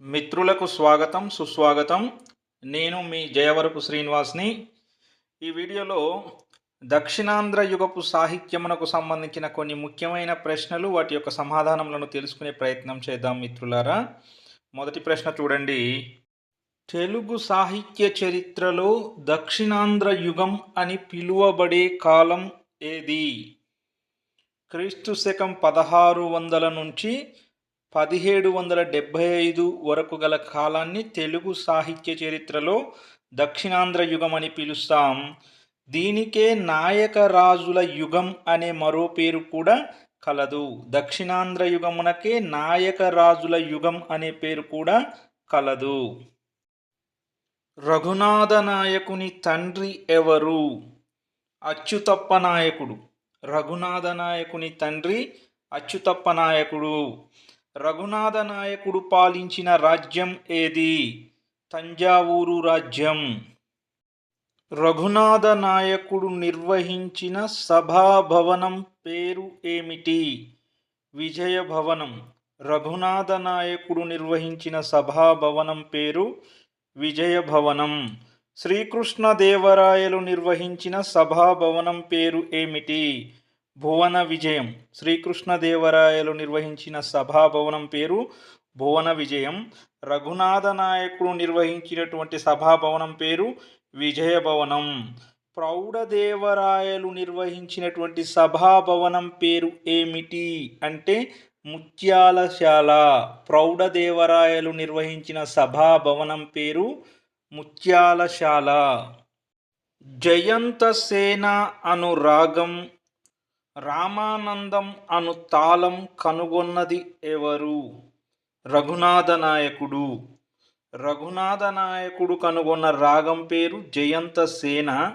మిత్రులకు స్వాగతం సుస్వాగతం. నేను మీ జయవరపు శ్రీనివాస్ని. ఈ వీడియోలో దక్షిణాంధ్ర యుగపు సాహిత్యమునకు సంబంధించిన కొన్ని ముఖ్యమైన ప్రశ్నలు వాటి యొక్క సమాధానములను తెలుసుకునే ప్రయత్నం చేద్దాం మిత్రులారా. మొదటి ప్రశ్న చూడండి. తెలుగు సాహిత్య చరిత్రలో దక్షిణాంధ్ర యుగం అని పిలువబడే కాలం ఏది? క్రీస్తు శకం పదహారు వందల నుంచి పదిహేడు వందల డెబ్భై ఐదు వరకు గల కాలాన్ని తెలుగు సాహిత్య చరిత్రలో దక్షిణాంధ్ర యుగం అని పిలుస్తాం. దీనికే నాయక రాజుల యుగం అనే మరో పేరు కూడా కలదు. దక్షిణాంధ్ర యుగమునకే నాయక రాజుల యుగం అనే పేరు కూడా కలదు. రఘునాథ నాయకుని తండ్రి ఎవరు? అచ్యుతప్ప నాయకుడు. రఘునాథ నాయకుని తండ్రి అచ్యుతప్ప నాయకుడు. రఘునాథ నాయకుడు పాలించిన రాజ్యం ఏది? తంజావూరు రాజ్యం. రఘునాథ నాయకుడు నిర్వహించిన సభాభవనం పేరు ఏమిటి? విజయభవనం. రఘునాథ నాయకుడు నిర్వహించిన సభాభవనం పేరు విజయభవనం. శ్రీకృష్ణదేవరాయలు నిర్వహించిన సభాభవనం పేరు ఏమిటి? భువన విజయం. శ్రీకృష్ణదేవరాయలు నిర్వహించిన సభాభవనం పేరు భువన విజయం. రఘునాథ నాయకుడు నిర్వహించినటువంటి సభాభవనం పేరు విజయభవనం ప్రౌఢదేవరాయలు నిర్వహించినటువంటి సభాభవనం పేరు ఏమిటి అంటే ముత్యాలశాల ప్రౌఢదేవరాయలు నిర్వహించిన సభాభవనం పేరు ముత్యాలశాల జయంత సేన అను రాగం రామానందం అను తాళం కనుగొన్నది ఎవరు? రఘునాథ నాయకుడు. రఘునాథ నాయకుడు కనుగొన్న రాగం పేరు జయంత సేన.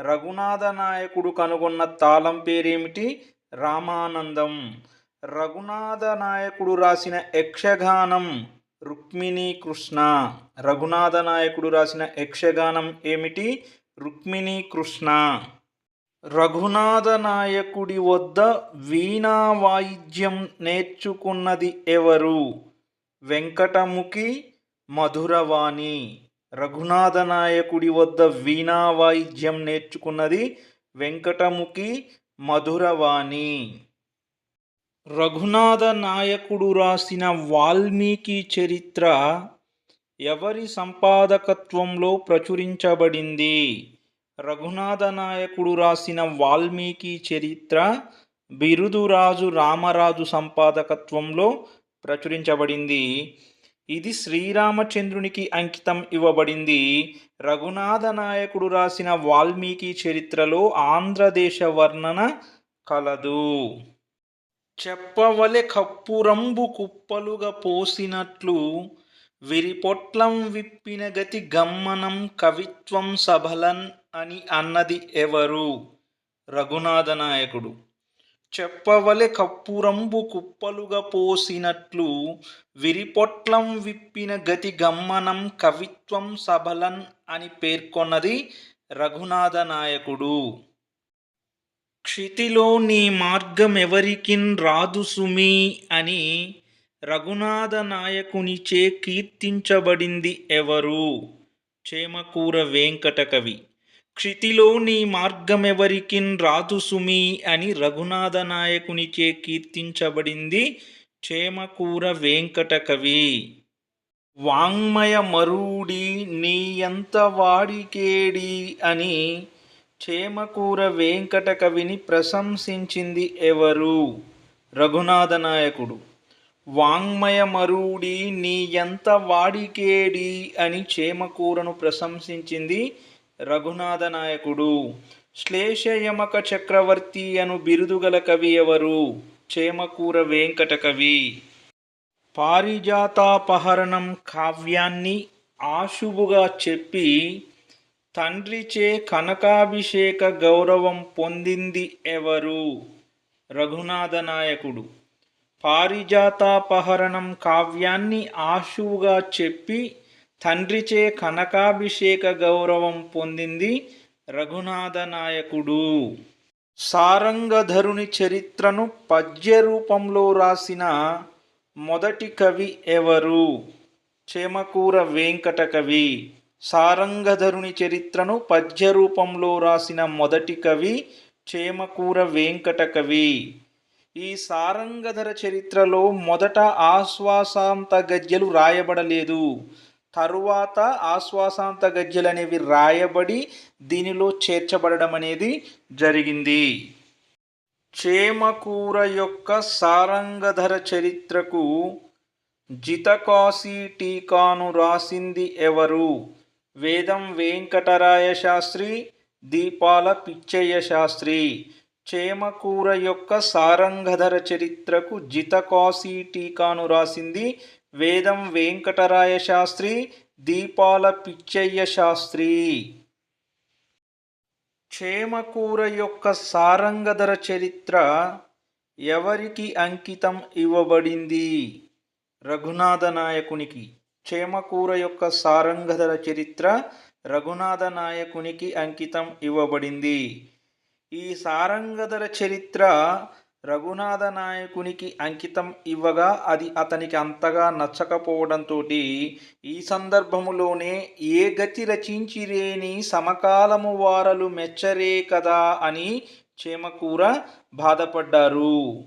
రఘునాథ నాయకుడు కనుగొన్న తాళం పేరేమిటి? రామానందం. రఘునాథ నాయకుడు రాసిన యక్షగానం రుక్మిణీ కృష్ణ. రఘునాథ నాయకుడు రాసిన యక్షగానం ఏమిటి? రుక్మిణీ కృష్ణ. రఘునాథ నాయకుడి వద్ద వీణా వాయిద్యం నేర్చుకున్నది ఎవరు? వెంకటముఖి మధురవాణి. రఘునాథ నాయకుడి వద్ద వీణా వాయిద్యం నేర్చుకున్నది వెంకటముఖి మధురవాణి. రఘునాథ నాయకుడు రాసిన వాల్మీకి చరిత్ర ఎవరి సంపాదకత్వంలో ప్రచురించబడింది? రఘునాథ నాయకుడు రాసిన వాల్మీకి చరిత్ర బిరుదురాజు రామరాజు సంపాదకత్వంలో ప్రచురించబడింది. ఇది శ్రీరామచంద్రునికి అంకితం ఇవ్వబడింది. రఘునాథ నాయకుడు రాసిన వాల్మీకి చరిత్రలో ఆంధ్రదేశ వర్ణన కలదు. చెప్పవలె కప్పురంబు కుప్పలుగా పోసినట్లు విరిపొట్లం విప్పిన గతి గమ్మనం కవిత్వం సభలన్ అని అన్నది ఎవరు? రఘునాథ నాయకుడు. చెప్పవలె కప్పురంబు కుప్పలుగా పోసినట్లు విరిపొట్లం విప్పిన గతి గమ్మనం కవిత్వం సబలన్ అని పేర్కొన్నది రఘునాథ నాయకుడు. క్షితిలో నీ మార్గం ఎవరికిన్ రాదు సుమి అని రఘునాథ నాయకునిచే కీర్తించబడింది ఎవరు? చేమకూర వెంకట క్షితిలోని క్షితిలో నీ మార్గమెవరికిన్ రాదు సుమి అని రఘునాథ నాయకునిచే కీర్తించబడింది చేమకూర వెంకట కవి వాంగ్మయ మరుడి నీ ఎంత వాడికేడి అని చేమకూర వెంకట కవిని ప్రశంసించింది ఎవరు? రఘునాథ నాయకుడు వాంగ్మయమరుడి నీ ఎంత వాడికేడి అని చేమకూరను ప్రశంసించింది రఘునాథ నాయకుడు. శ్లేషయమక చక్రవర్తి అను బిరుదుగల కవి ఎవరు? చేమకూర వెంకట కవి. పారిజాతాపహరణం కావ్యాన్ని ఆశువుగా చెప్పి తండ్రిచే కనకాభిషేక గౌరవం పొందింది ఎవరు? రఘునాథ నాయకుడు. పారిజాతాపహరణం కావ్యాన్ని ఆశువుగా చెప్పి తండ్రిచే కనకాభిషేక గౌరవం పొందింది రఘునాథ నాయకుడు సారంగధరుని చరిత్రను పద్య రూపంలో రాసిన మొదటి కవి ఎవరు? చేమకూర వెంకట కవి సారంగధరుని చరిత్రను పద్య రూపంలో రాసిన మొదటి కవి చేమకూర వెంకట కవి ఈ సారంగధర చరిత్రలో మొదట ఆశ్వాసాంత గద్యలు రాయబడలేదు. తరువాత ఆశ్వాసాంత గజ్యలు అనేవి రాయబడి దీనిలో చేర్చబడడం అనేది జరిగింది. చేమకూర యొక్క సారంగధర చరిత్రకు జితకాసి టీకాను రాసింది ఎవరు? వేదం వెంకటరాయ శాస్త్రి దీపాల పిచ్చయ్య శాస్త్రి. చేమకూర యొక్క సారంగధర చరిత్రకు జితకాసి టీకాను రాసింది వేదం వెంకటరాయ శాస్త్రి దీపాల పిచ్చయ్య శాస్త్రి. చేమకూర యొక్క సారంగధర చరిత్ర ఎవరికి అంకితం ఇవ్వబడింది? రఘునాథ నాయకునికి. చేమకూర యొక్క సారంగధర చరిత్ర రఘునాథ నాయకునికి అంకితం ఇవ్వబడింది. ఈ సారంగధర చరిత్ర రఘునాథ నాయకునికి అంకితం ఇవ్వగా అది అతనికి అంతగా నచ్చకపోవడంతో ఈ సందర్భములోనే ఏ గతి రచించిరేని సమకాలము వారలు మెచ్చరే కదా అని చేమకూర బాధపడ్డారు.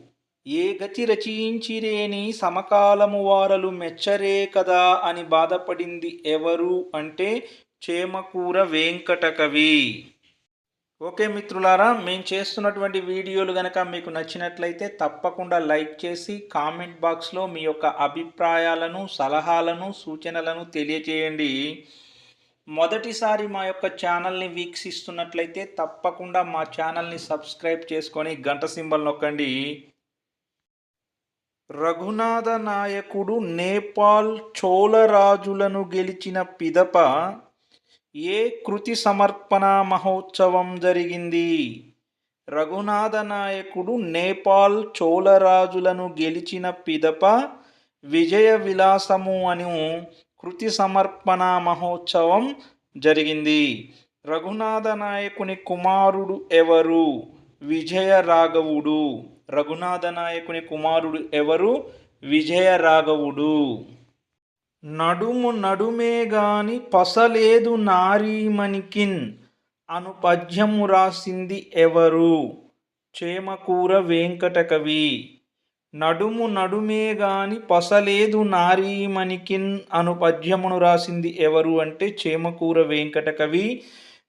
ఏ గతి రచించిరేని సమకాలము వారలు మెచ్చరే కదా అని బాధపడింది ఎవరు అంటే చేమకూర వెంకటకవి. ఓకే మిత్రులారా మేము చేస్తున్నటువంటి వీడియోలు కనుక మీకు నచ్చినట్లయితే తప్పకుండా లైక్ చేసి కామెంట్ బాక్స్లో మీ యొక్క అభిప్రాయాలను సలహాలను సూచనలను తెలియజేయండి. మొదటిసారి మా యొక్క ఛానల్ని వీక్షిస్తున్నట్లయితే తప్పకుండా మా ఛానల్ని సబ్స్క్రైబ్ చేసుకొని గంట సింబల్ నొక్కండి. రఘునాథ నాయకుడు నేపాల్ చోళరాజులను గెలిచిన పిదప ఏ కృతి సమర్పణ మహోత్సవం జరిగింది? రఘునాథ నాయకుడు నేపాల్ చోళరాజులను గెలిచిన పిదప విజయ విలాసము అను కృతి సమర్పణ మహోత్సవం జరిగింది. రఘునాథ నాయకుని కుమారుడు ఎవరు? విజయ రాఘవుడు. రఘునాథ నాయకుని కుమారుడు ఎవరు? విజయ రాఘవుడు. నడుము నడుమే గాని పసలేదు నారీమణికిన్ అను పద్యము రాసింది ఎవరు? చేమకూర వెంకటకవి. నడుము నడుమే గాని పసలేదు నారీమణికిన్ అను పద్యమును రాసింది ఎవరు అంటే చేమకూర వెంకటకవి.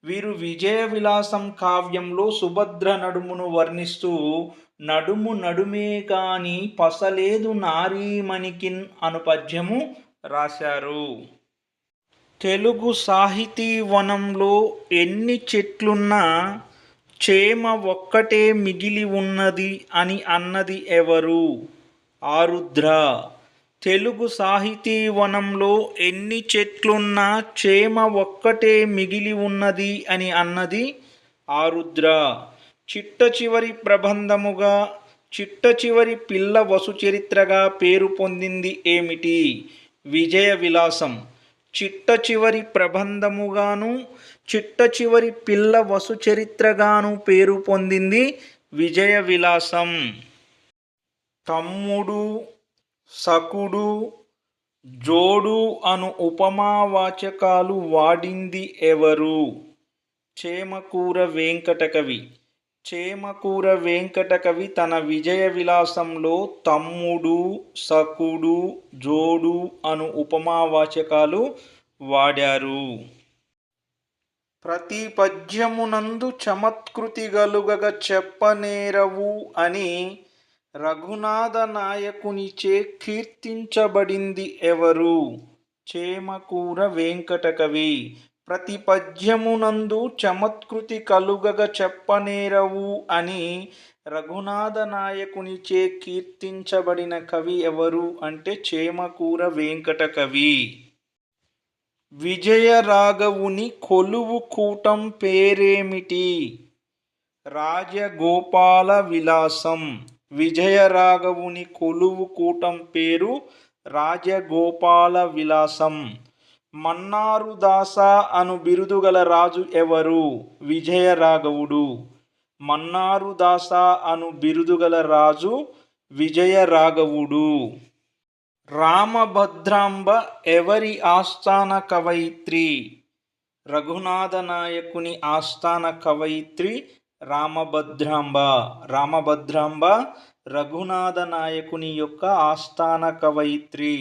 వీరు విజయ విలాసం కావ్యంలో సుభద్ర నడుమును వర్ణిస్తూ నడుము నడుమే కాని పసలేదు నారీమణికిన్ అను పద్యము రాశారు. తెలుగు సాహితీ వనంలో ఎన్ని చెట్లున్నా చేమ ఒక్కటే మిగిలి ఉన్నది అని అన్నది ఎవరు? ఆరుద్ర. తెలుగు సాహితీ వనంలో ఎన్ని చెట్లున్నా చేమ ఒక్కటే మిగిలి ఉన్నది అని అన్నది ఆరుద్ర. చిట్ట చివరి ప్రబంధముగా చిట్ట చివరి పిల్ల వసు చరిత్రగా పేరు పొందింది ఏమిటి? విజయ విలాసం చిట్ట చివరి ప్రబంధముగాను చిట్ట చివరి పిల్ల వసు చరిత్రగాను పేరు పొందింది విజయ విలాసం తమ్ముడు సకుడు జోడు అను ఉపమావాచకాలు వాడింది ఎవరు? చేమకూర వెంకటకవి. చేమకూర వెంకటకవి తన విజయ విలాసంలో తమ్ముడు సకుడు జోడు అను ఉపమావాచకాలు వాడారు. ప్రతి పద్యమునందు చమత్కృతి గలుగగ చెప్పనేరవు అని రఘునాథ నాయకునిచే కీర్తించబడింది ఎవరు? చేమకూర వెంకటకవి ప్రతి పద్యమునందు చమత్కృతి కలుగగ చెప్పనేరవు అని రఘునాథ నాయకునిచే కీర్తించబడిన కవి ఎవరు అంటే చేమకూర వెంకట కవి విజయరాఘవుని కొలువు కూటం పేరేమిటి? రాజగోపాల విలాసం. విజయరాఘవుని కొలువు కూటం పేరు రాజగోపాల విలాసం. మన్నారు దాస అను బిరుదుగల రాజు ఎవరు విజయరాఘవుడు మన్నారు దాస అను బిరుదుగల రాజు విజయరాఘవుడు రామభద్రాంబ ఎవరి ఆస్థాన కవయిత్రి రఘునాథ నాయకుని ఆస్థాన కవయిత్రి రామభద్రాంబ రామభద్రాంబ రఘునాథ నాయకుని యొక్క ఆస్థాన కవయిత్రి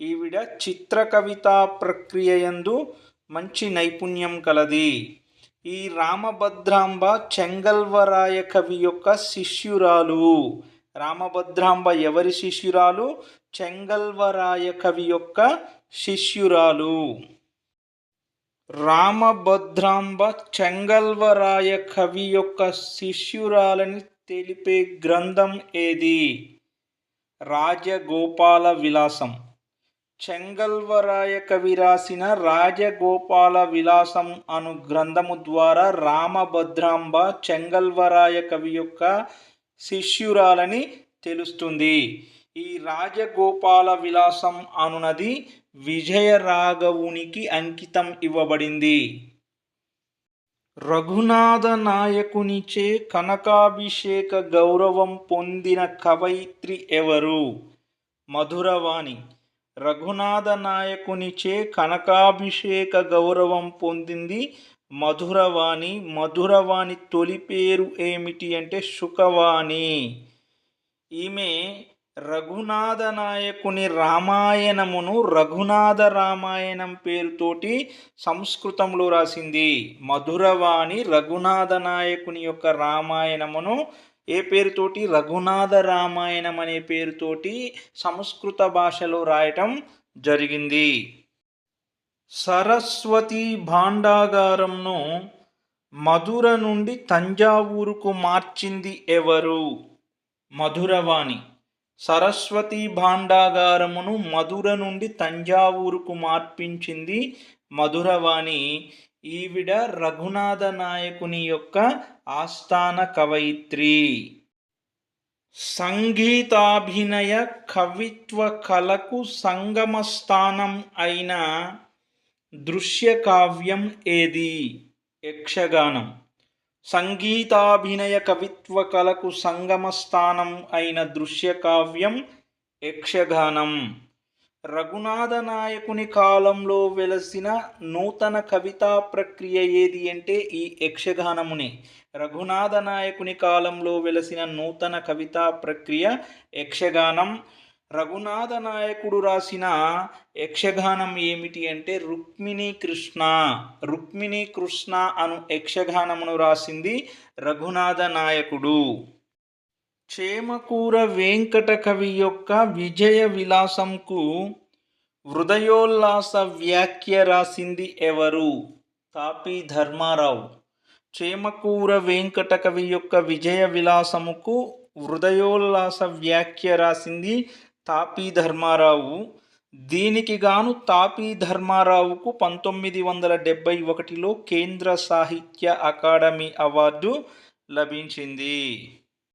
ఈవిడ చిత్ర కవితా ప్రక్రియ యందు మంచి నైపుణ్యం కలది. ఈ రామభద్రాంబ చెంగల్వరాయ కవి యొక్క శిష్యురాలు. రామభద్రాంబ ఎవరి శిష్యురాలు? చెంగల్వరాయ కవి యొక్క శిష్యురాలు. రామభద్రాంబ చెంగల్వరాయ కవి యొక్క శిష్యురాలని తెలిపే గ్రంథం ఏది? రాజగోపాల విలాసం. చెంగల్వరాయ కవి రాసిన రాజగోపాల విలాసం అను గ్రంథము ద్వారా రామభద్రాంబ చెంగల్వరాయ కవి యొక్క శిష్యురాలని తెలుస్తుంది. ఈ రాజగోపాల విలాసం అనునది విజయరాఘవునికి అంకితం ఇవ్వబడింది. రఘునాథ నాయకునిచే కనకాభిషేక గౌరవం పొందిన కవయిత్రి ఎవరు? మధురవాణి. రఘునాథ నాయకునిచే కనకాభిషేక గౌరవం పొందింది. మధురవాణి మధురవాణి తొలి పేరు ఏమిటి అంటే శుకవాణి ఈమె రఘునాథ నాయకుని రామాయణమును రఘునాథ రామాయణం పేరుతోటి సంస్కృతంలో రాసింది. మధురవాణి రఘునాథ నాయకుని యొక్క రామాయణమును ఏ పేరుతోటి? రఘునాథ రామాయణం అనే పేరుతోటి సంస్కృత భాషలో రాయటం జరిగింది. సరస్వతి భాండాగారంను మధుర నుండి తంజావూరుకు మార్చింది ఎవరు? మధురవాణి. సరస్వతి భాండాగారమును మధుర నుండి తంజావూరుకు మార్పించింది మధురవాణి. ఈవిడ రఘునాథ నాయకుని యొక్క ఆస్థాన కవయిత్రి. సంగీతాభినయ కవిత్వ కళకు సంగమ స్థానం అయిన దృశ్య కావ్యం ఏది? యక్షగానం. సంగీతాభినయ కవిత్వ కళకు సంగమ స్థానం అయిన దృశ్య కావ్యం యక్షగానం. రఘునాథ నాయకుని కాలంలో వెలసిన నూతన కవితా ప్రక్రియ ఏది అంటే ఈ యక్షగానమునే. రఘునాథ నాయకుని కాలంలో వెలసిన నూతన కవితా ప్రక్రియ యక్షగానం. రఘునాథ నాయకుడు రాసిన యక్షగానం ఏమిటి అంటే రుక్మిణి కృష్ణ. రుక్మిణి కృష్ణ అను యక్షగానమును రాసింది రఘునాథ నాయకుడు. చేమకూర వెంకట కవి యొక్క విజయ విలాసంకు హృదయోల్లాస వ్యాఖ్య రాసింది ఎవరు? తాపి ధర్మారావు. చేమకూర వెంకట కవి యొక్క విజయ విలాసముకు హృదయోల్లాస వ్యాఖ్య రాసింది తాపి ధర్మారావు. దీనికి గాను తాపీ ధర్మారావుకు పంతొమ్మిది వందల డెబ్భై ఒకటిలో కేంద్ర సాహిత్య అకాడమీ అవార్డు లభించింది.